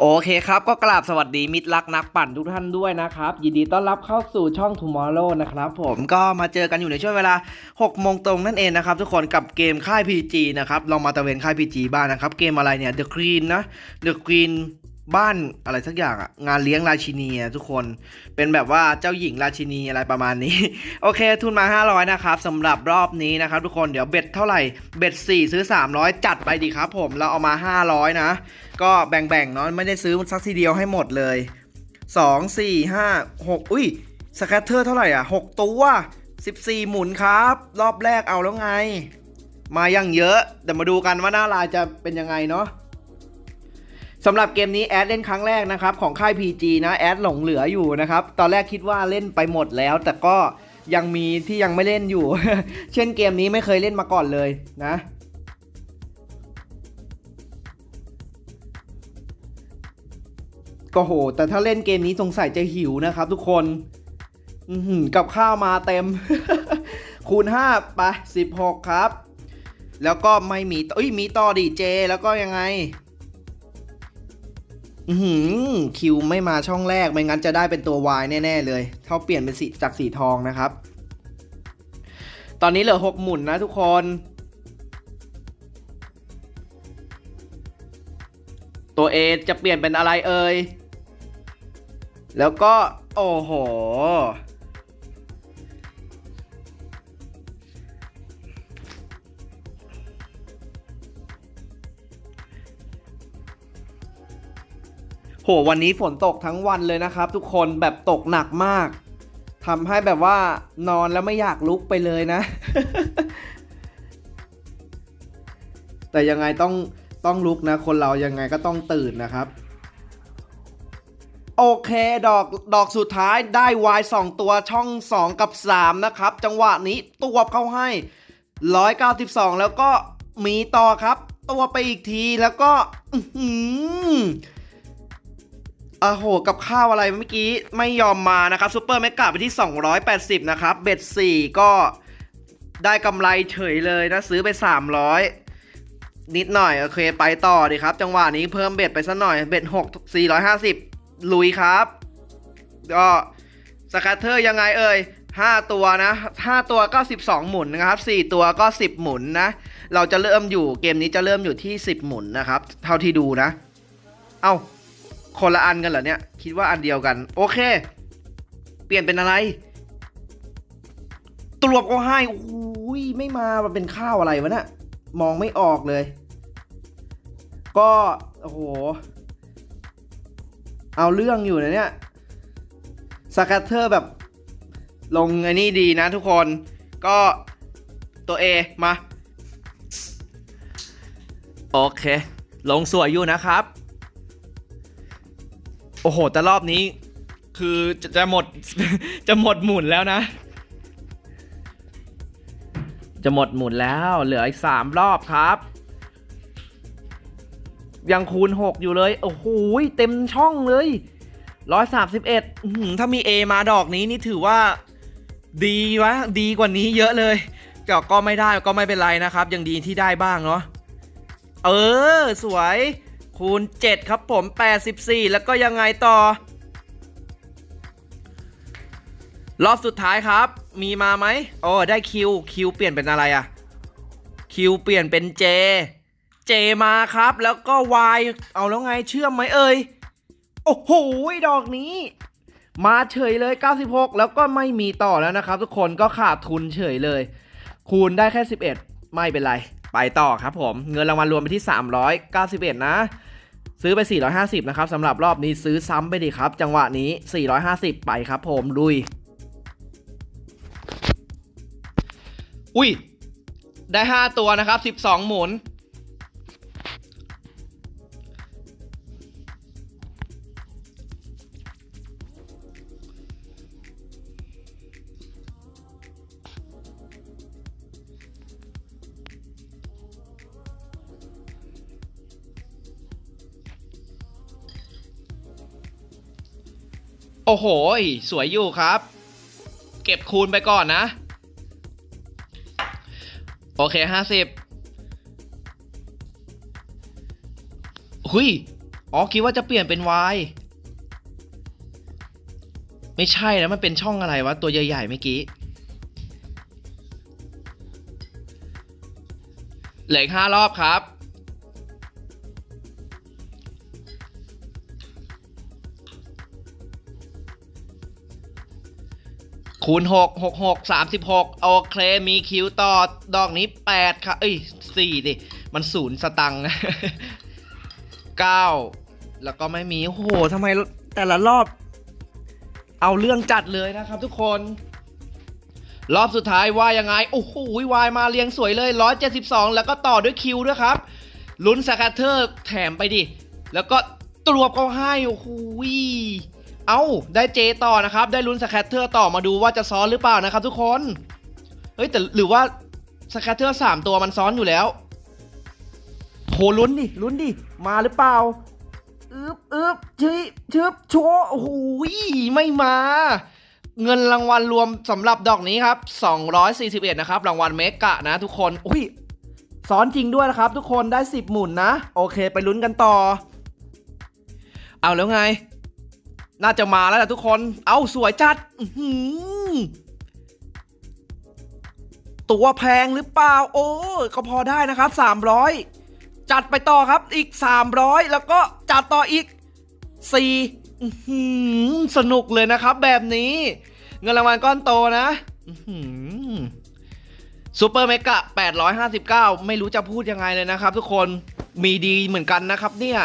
โอเคครับก็กราบสวัสดีมิตรรักนักปั่นทุกท่านด้วยนะครับ ยินดีต้อนรับเข้าสู่ช่อง Tomorrow นะครับผมก็มาเจอกันอยู่ในช่วงเวลา6โมงตรงนั่นเองนะครับทุกคนกับเกมค่าย PG นะครับลองมาตะเวนค่าย PG บ้างนะครับ เกมอะไรเนี่ย The Queen นะ The Queen บ้านอะไรสักอย่างอะงานเลี้ยงราชินีอะทุกคนเป็นแบบว่าเจ้าหญิงราชินีอะไรประมาณนี้ โอเค ทุนมา 500 นะครับสำหรับรอบนี้นะครับทุกคนเดี๋ยวเบ็ดเท่าไหร่เบ็ด4 ซื้อ 300 จัดไปดีครับผมเราเอามา 500 นะ ก็แบ่งๆเนาะไม่ได้ซื้อสักทีเดียวให้หมดเลย 2 4 5 6 อุ้ยสแคตเตอร์เท่าไหร่อะ 6 ตัว 14 หมุนครับ รอบแรกเอาแล้วไง มาย่างเยอะเดี๋ยวมาดูกันว่าหน้าลายจะเป็นยังไงเนาะ สำหรับเกมนี้แอดเล่นครั้งแรกนะครับของค่าย PG นะแอดหลงเหลืออยู่นะครับตอนแรกคิดว่าเล่นไปหมดแล้ว แต่ก็ยังมีที่ยังไม่เล่นอยู่ เช่นเกมนี้ไม่เคยเล่นมาก่อนเลยนะก็โห แต่ถ้าเล่นเกมนี้สงสัยจะหิวนะครับทุกคนกับข้าวมาเต็ม คูณ5ไป16 ครับ แล้วก็ไม่มีเอ้ยมีต่อดีเจ แล้วก็ยังไง หือคิวไม่มาช่องแรก ไม่งั้นจะได้เป็นตัว Y แน่ ๆ เลยเขาเปลี่ยนเป็นสีจากสีทองนะครับ ตอนนี้เหลือ6หมุนนะทุกคนตัว A จะเปลี่ยนเป็นอะไรเอ่ย แล้วก็ โอ้โห วันนี้ฝนตกทั้งวันเลยนะครับ ทุกคนแบบตกหนักมากทำให้แบบว่านอนแล้วไม่อยากลุกไปเลยนะ แต่ยังไงต้องต้องลุกนะ คนเรายังไงก็ต้องตื่นนะครับ โอเคดอกดอกสุดท้ายได้ Y 2ตัวช่อง2กับ3นะครับ จังหวะนี้ตัวเข้าให้192แล้วก็มีต่อครับ ตัวไปอีกทีแล้วก็ อื อหืออะโห กับข้าวอะไรเมื่อกี้ไม่ยอมมานะครับซูเปอร์แมกกาไปที่ 280 นะครับ เบ็ด4ก็ได้กำไรเฉยเลยนะ ซื้อไป 300 นิดหน่อย โอเค ไปต่อดีครับ จังหวะนี้เพิ่มเบ็ดไปสักหน่อย เบ็ด6 450 ลุยครับ ก็สแคตเตอร์ยังไงเอ่ย5 ตัวนะ 5 ตัวก็ 12 หมุนนะครับ 4 ตัวก็ 10 หมุนนะ เราจะเริ่มอยู่เกมนี้จะเริ่มอยู่ที่ 10 หมุนนะครับ เท่าที่ดูนะ เอ้า คนละอันกันเหรอเนี่ย คิดว่าอันเดียวกัน โอเค เปลี่ยนเป็นอะไรตรวจก็ให้โอ้ยไม่มามันเป็นข้าวอะไรวะเนี่ยมองไม่ออกเลย ก็ โอ้โห เอาเรื่องอยู่นะเนี่ยสแคตเตอร์แบบ ลงไอ้นี่ดีนะทุกคน ก็ตัว A มา โอเค ลงสวยอยู่นะครับ โอ้โห แต่รอบนี้ คือจะจะหมด จะหมดหมุนแล้วนะ จะหมดหมุนแล้ว เหลืออีกสามรอบครับ ยังคูณ6อยู่เลย โอ้โห เต็มช่องเลย131ถ้ามี A มาดอกนี้นี่ถือว่า ดีวะ ดีกว่านี้เยอะเลยก็ก็ไม่ได้ก็ไม่เป็นไรนะครับ ยังดีที่ได้บ้างเนาะ เออ สวย คูณ 7 ครับผม 84 แล้วก็ยังไงต่อ รอบสุดท้ายครับ มีมาไหมโอ้ได้คิวคิวเปลี่ยนเป็นอะไรอะคิวเปลี่ยนเป็น J J มาครับ แล้วก็ Y เอาแล้วไงเชื่อมไหมเอ่ย โอ้โหดอกนี้มาเฉยเลย 96 แล้วก็ไม่มีต่อแล้วนะครับ ทุกคนก็ขาดทุนเฉยเลย คูณได้แค่ 11 ไม่เป็นไร ไปต่อครับผม เงินรางวัลรวมไปที่ 391 นะ ซื้อไป 450 นะครับสำหรับรอบนี้ซื้อซ้ำไปดีครับ จังหวะนี้ 450 ไปครับผมลุย อุ้ย ได้ 5 ตัวนะครับ 12 หมุน อ้โห สวยอยู่ครับ เก็บคูณไปก่อนนะ โอเคห้าสิบหุยอ๋อคิดว่าจะเปลี่ยนเป็น Y ไม่ใช่นะมันเป็นช่องอะไรวะ ตัวใหญ่ๆเมื่อกี้เหลืออีกห้ารอบครับ คูณหกหกหกสามสิบหกโอเค มีคิวต่อ ดอกนี้แปดค่ะ เอ้ยสี่ดิ มันศูนย์สตังค์เก้าแล้วก็ไม่มี โอ้โหทำไมแต่ละรอบ เอาเรื่องจัดเลยนะครับทุกคน รอบสุดท้ายว่ายังไง โอ้โหวายมาเรียงสวยเลย 172 แล้วก็ต่อด้วยคิวด้วยครับ ลุ้นสแคตเตอร์แถมไปดิ แล้วก็ตรวบเขาให้ โอ้โห เอาได้เจต่อนะครับ ได้ลุ้นสแคตเตอร์ต่อมาดูว่าจะซ้อนหรือเปล่านะครับ ทุกคน เฮ้ยแต่หรือว่าสแคตเตอร์สามตัวมันซ้อนอยู่แล้วโหลุ้นดิลุ้นดิมาหรือเปล่าอึบอึบชิชึบโชว์โอ้โหไม่มา เงินรางวัลรวมสำหรับดอกนี้ครับ241นะครับ รางวัลเมกะนะทุกคนอุ้ยซ้อนจริงด้วยนะครับ ทุกคนได้ 10 หมุนนะ โอเค ไปลุ้นกันต่อ เอาแล้วไง น่าจะมาแล้วแหละทุกคน เอาสวยจัดตัวแพงหรือเปล่า โอ้ก็พอได้นะครับ 300 จัดไปต่อครับอีก 300 แล้วก็จัดต่ออีก4สนุกเลยนะครับ แบบนี้ เงินรางวัลก้อนโตนะซูเปอร์เมกะ859 ไม่รู้จะพูดยังไงเลยนะครับ ทุกคนมีดีเหมือนกันนะครับ เนี่ย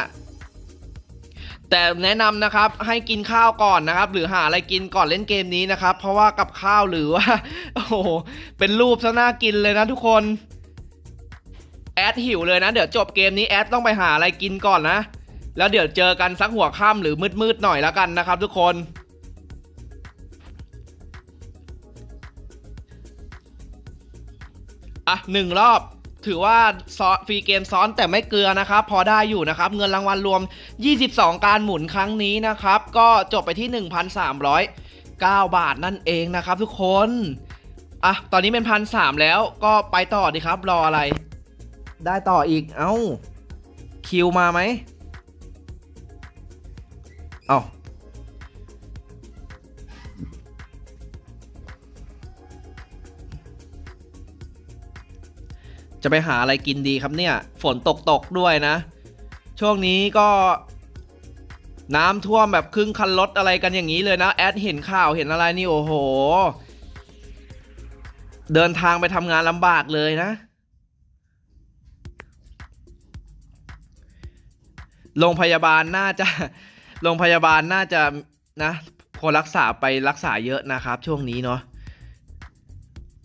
แต่แนะนำนะครับให้กินข้าวก่อนนะครับ หรือหาอะไรกินก่อนเล่นเกมนี้นะครับ เพราะว่ากับข้าวหรือว่าโอ้โหเป็นรูปซะน่ากินเลยนะทุกคนแอดหิวเลยนะ เดี๋ยวจบเกมนี้แอดต้องไปหาอะไรกินก่อนนะ แล้วเดี๋ยวเจอกันสักหัวค่ำหรือมืดๆหน่อยแล้วกันนะครับ ทุกคนอะหนึ่งรอบ ถือว่าซ้อนฟรีเกมซ้อนแต่ไม่เกลือนะครับ พอได้อยู่นะครับ เงินรางวัลรวม 22 การหมุนครั้งนี้นะครับ ก็จบไปที่ 1,309 บาทนั่นเองนะครับ ทุกคนอะตอนนี้เป็นพันสามแล้วก็ไปต่อดีครับ รออะไร ได้ต่ออีกเอ้าคิวมาไหมเอ้า จะไปหาอะไรกินดีครับเนี่ย ฝนตกตกด้วยนะ ช่วงนี้ก็ น้ำท่วมแบบครึ่งคันรถอะไรกันอย่างนี้เลยนะ แอดเห็นข่าวเห็นอะไรนี่โอ้โห เดินทางไปทำงานลำบากเลยนะ โรงพยาบาลน่าจะ โรงพยาบาลน่าจะนะคนรักษาไปรักษาเยอะนะครับ ช่วงนี้เนาะ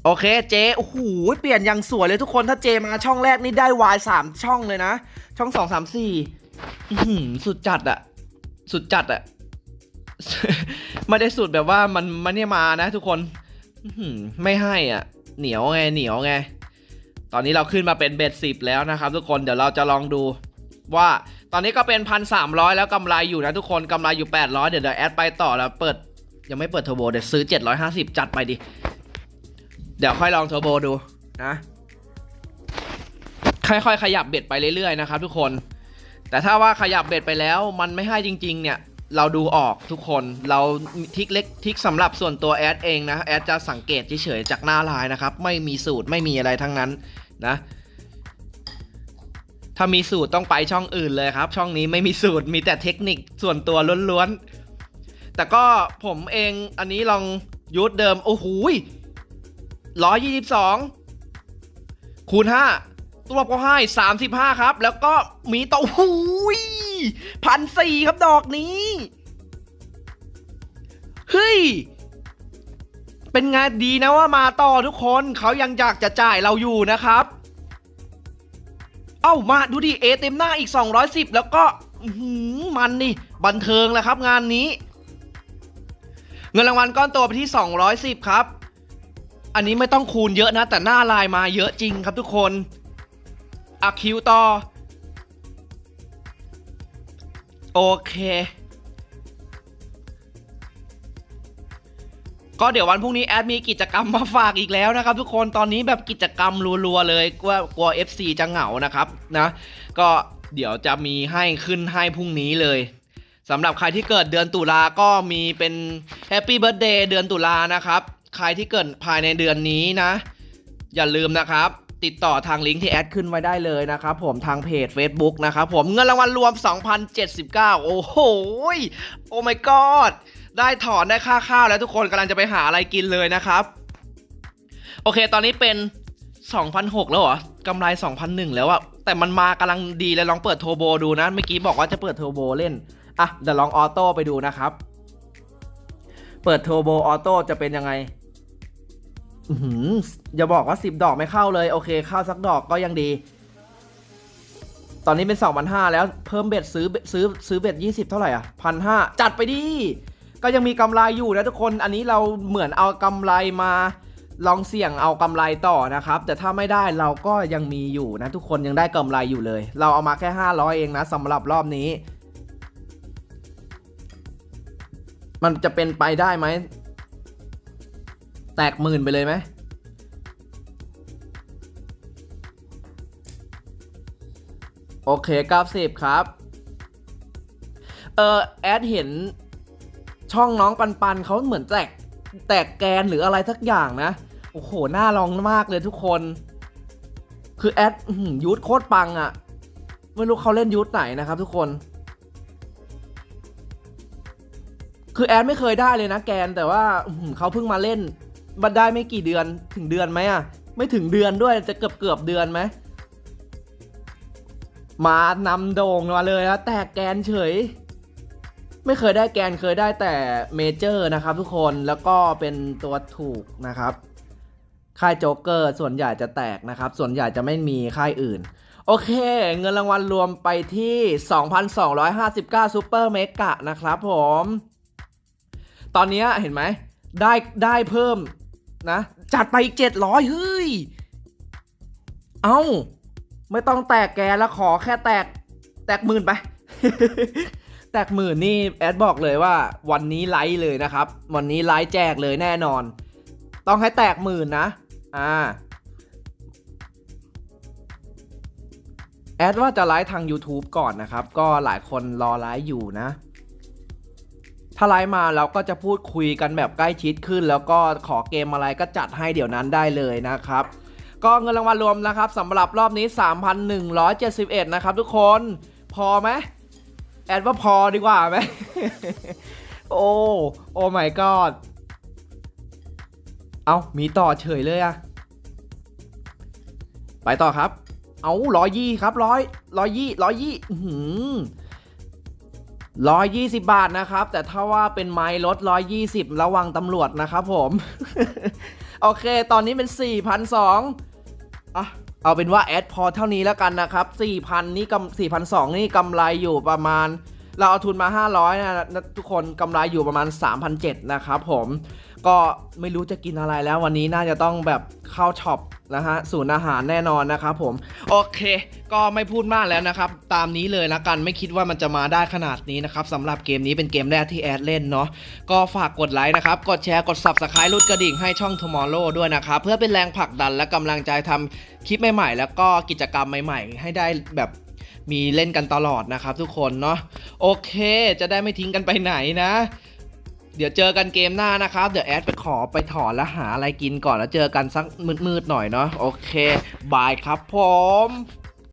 โอเคเจโอ้โหเปลี่ยนอย่างสวยเลยทุกคนถ้าเจมาช่องแรกนี่ได้วายสามช่องเลยนะ ช่องสองสามสี่สุดจัดอะสุดจัดอะไม่ได้สุดแบบว่ามันมันเนี่ยมานะ ทุกคนไม่ให้อะ เหนียวไงเหนียวไง ตอนนี้เราขึ้นมาเป็นเบ็ดสิบแล้วนะครับ ทุกคนเดี๋ยวเราจะลองดู ว่าตอนนี้ก็เป็นพันสามร้อยแล้วกำไรอยู่นะทุกคนกำไรอยู่แปดร้อยเดี๋ยวเดี๋ยวแอดไปต่อแล้วเปิดยังไม่เปิดเทอร์โบเดี๋ยวซื้อเจ็ดร้อยห้าสิบจัดไปดิ เดี๋ยวค่อยลองเทอร์โบดูนะค่อยๆขยับเบ็ดไปเรื่อยๆนะครับ ทุกคน แต่ถ้าว่าขยับเบ็ดไปแล้วมันไม่ให้จริง ๆ เนี่ย เราดูออกทุกคนเราทิกเล็กทิกสำหรับส่วนตัวแอดเองนะแอดจะสังเกตเฉยๆจากหน้าลายนะครับ ไม่มีสูตรไม่มีอะไรทั้งนั้นนะ ถ้ามีสูตรต้องไปช่องอื่นเลยครับ ช่องนี้ไม่มีสูตรมีแต่เทคนิคส่วนตัวล้วนๆแต่ก็ผมเองอันนี้ลองยูทเดิมโอ้โห ร้อยยี่สิบสองคูณห้าตัวก็ให้สามสิบห้าครับ แล้วก็มีต่อหูยพันสี่ครับดอกนี้ เฮ้ย เป็นไงดีนะว่ามาต่อทุกคนเขายังอยากจะจ่ายเราอยู่นะครับ เอ้ามาดูดิเอเต็มหน้าอีก 210 แล้วก็หืมันนี่ บันเทิงแหละครับงานนี้ เงินรางวัลก้อนโตไปที่ 210 ครับ อันนี้ไม่ต้องคูณเยอะนะ แต่หน้าลายมาเยอะจริงครับทุกคนอะคิวต่อ โอเค ก็เดี๋ยววันพรุ่งนี้แอดมีกิจกรรมมาฝากอีกแล้วนะครับ ทุกคนตอนนี้แบบกิจกรรมรัวๆเลยว่ากลัว FC จะเหงานะครับนะ ก็เดี๋ยวจะมีให้ขึ้นให้พรุ่งนี้เลยสำหรับใครที่เกิดเดือนตุลาก็มีเป็นแฮปปี้เบิร์ a เดย์เดือนตุลานะครับ ใครที่เกิดภายในเดือนนี้นะ อย่าลืมนะครับ ติดต่อทางลิงก์ที่แอดขึ้นไว้ได้เลยนะครับผมทางเพจ Facebook นะครับผมเงินรางวัลรวม 2,079 โอ้โห โอ้ my god ได้ถอนได้ค่าข้าวแล้วทุกคนกำลังจะไปหาอะไรกินเลยนะครับ โอเคตอนนี้เป็น 2,006 แล้วเหรอกำไร 2,001 แล้วอะแต่มันมากำลังดีเลยลองเปิดโทโบดูนะ เมื่อกี้บอกว่าจะเปิดโทโบเล่น อะเดี๋ยวลองออโต้ไปดูนะครับ เปิดโทโบออโต้จะเป็นยังไง อือหืออย่าบอกว่า10ดอกไม่เข้าเลย โอเคเข้าสักดอกก็ยังดี ตอนนี้เป็น2,500แล้วเพิ่มเบ็ดซื้อซื้อซื้อเบ็ด20เท่าไหร่อะพันห้าจัดไปดิก็ยังมีกำไรอยู่นะทุกคนอันนี้เราเหมือนเอากำไรมาลองเสี่ยงเอากำไรต่อนะครับ แต่ถ้าไม่ได้เราก็ยังมีอยู่นะ ทุกคนยังได้กำไรอยู่เลย เราเอามาแค่ 500 เองนะสำหรับรอบนี้ มันจะเป็นไปได้ไหม แตกหมื่นไปเลยไหมโอเค90ครับเออแอดเห็นช่องน้องปันปันเขาเหมือนแตกแตกแกนหรืออะไรสักอย่างนะ โอ้โห น่าลองมากเลยทุกคน คือแอดยูทโคตรปังอะ่ะ ไม่รู้เขาเล่นยูทไหนนะครับทุกคน คือแอดไม่เคยได้เลยนะแกนแต่ว่าเขาเพิ่งมาเล่น บันได้ไม่กี่เดือนถึงเดือนไหมอะ่ะ ไม่ถึงเดือนด้วยจะเกือบเกือบเดือนไหมมานำโด่งมาเลยแล้วแตกแกนเฉย ไม่เคยได้แกนเคยได้แต่เมเจอร์นะครับทุกคนแล้วก็เป็นตัวถูกนะครับ ค่ายโจ๊กเกอร์ส่วนใหญ่จะแตกนะครับ ส่วนใหญ่จะไม่มีค่ายอื่น โอเค เงินรางวัลรวมไปที่ 2,259ซูเปอร์เมกะนะครับผม ตอนนี้เห็นไหมได้ได้เพิ่ม นะ จัดไปอีก700เฮ้ย เอ้า ไม่ต้องแตกแกแล้วขอแค่แตก แตกหมื่นไป แตกหมื่นนี่แอดบอกเลยว่า วันนี้ไลฟ์เลยนะครับ วันนี้ไลฟ์แจกเลยแน่นอน ต้องให้แตกหมื่นนะ อ่า แอดว่าจะไลฟ์ทาง YouTube ก่อนนะครับ ก็หลายคนรอไลฟ์อยู่นะ ถ้าไลฟ์มาเราก็จะพูดคุยกันแบบใกล้ชิดขึ้น แล้วก็ขอเกมอะไรก็จัดให้เดี๋ยวนั้นได้เลยนะครับ ก็เงินรางวัลรวมนะครับสำหรับรอบนี้ 3,171 นะครับทุกคนพอไหมแอดว่าพอดีกว่าไหมโอ้โอ้ my god เอามีต่อเฉยเลยอะไปต่อครับ เอาร้อยยี่ครับร้อยร้อยยี่ร้อยยี่หืม 120 บาทนะครับ แต่ถ้าว่าเป็นไม้ลด 120 ระวังตำรวจนะครับผม โอเค ตอนนี้เป็น 4,200อ่เอาเป็นว่าแอดพอเท่านี้แล้วกันนะครับ 4,000 นี่กำ4,200 นี่กำไรอยู่ประมาณ เราเอาทุนมา 500 นะทุกคนกำไรอยู่ประมาณ 3,700 นะครับผม ก็ไม่รู้จะกินอะไรแล้ววันนี้น่าจะต้องแบบเข้าช็อป นะฮะศูนย์อาหารแน่นอนนะครับผม โอเค ก็ไม่พูดมากแล้วนะครับ ตามนี้เลยละกันไม่คิดว่ามันจะมาได้ขนาดนี้นะครับสำหรับเกมนี้เป็นเกมแรกที่แอดเล่นเนาะก็ฝากกดไลค์นะครับ กดแชร์กด Subscribe รุดกระดิ่งให้ช่อง Tomorrow ด้วยนะครับ เพื่อเป็นแรงผลักดันและกำลังใจทำคลิปใหม่ๆ แล้วก็กิจกรรมใหม่ๆ ให้ได้แบบมีเล่นกันตลอดนะครับทุกคนเนาะโอเค จะได้ไม่ทิ้งกันไปไหนนะ เดี๋ยวเจอกันเกมหน้านะครับ เดี๋ยวแอดไปขอไปถอนและหาอะไรกินก่อนแล้วเจอกันสักมืดๆหน่อยเนาะโอเคบายครับผม